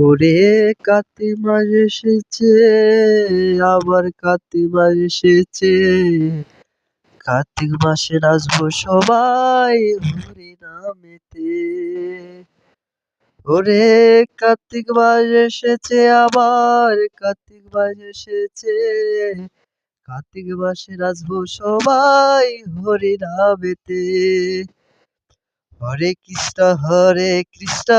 ওরে কার্তিক মাস এসেছে, আবার কার্তিক মাস এসেছে। কার্তিক মাসে নাচবো সবাই হরি নামেতে। ওরে কার্তিক মাস এসেছে, আবার কার্তিক মাস এসেছে। কার্তিক মাসে নাচবো সবাই হরি নামেতে। হরে কৃষ্ণ হরে কৃষ্ণ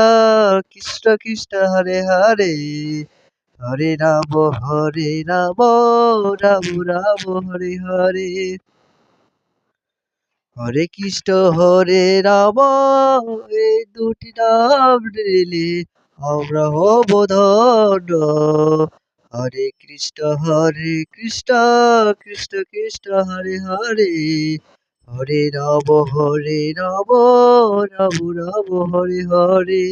কৃষ্ণ কৃষ্ণ, হরে হরে। হরে রাম হরে রাম রাম রাম, হরে হরে। হরে কৃষ্ণ, হরে রাম এই দুটি নাম নিলে আমরা হব হরে কৃষ্ণ হরে কৃষ্ণ কৃষ্ণ কৃষ্ণ, হরে হরে। হরে রাম হরে রাম রাম রাম হরে হরে।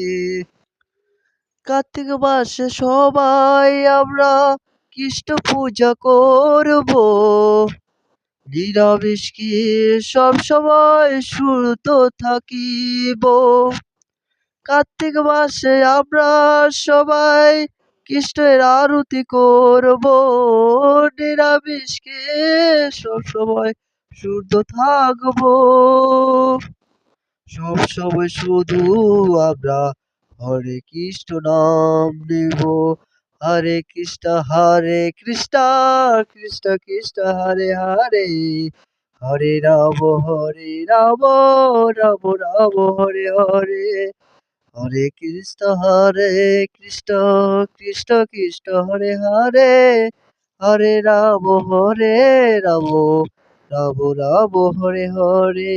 কার্তিক মাসে সবাই আমরা কৃষ্ণ পূজা করব। নিরামিষ কি সব সময় সুরত থাকিব। কার্তিক মাসে আমরা সবাই কৃষ্ণের আরতি করব। নিরামিষকে সব সময় শুদ্ধ থাকব। সব সময় শুধু আমরা হরে কৃষ্ণ নাম নেব। হরে কৃষ্ণ হরে কৃষ্ণ কৃষ্ণ কৃষ্ণ, হরে হরে। হরে রাম হরে রাম রাম রাম, হরে হরে। হরে কৃষ্ণ হরে কৃষ্ণ কৃষ্ণ কৃষ্ণ, হরে হরে। হরে রাম হরে রাম। রাম রব হরে হরে।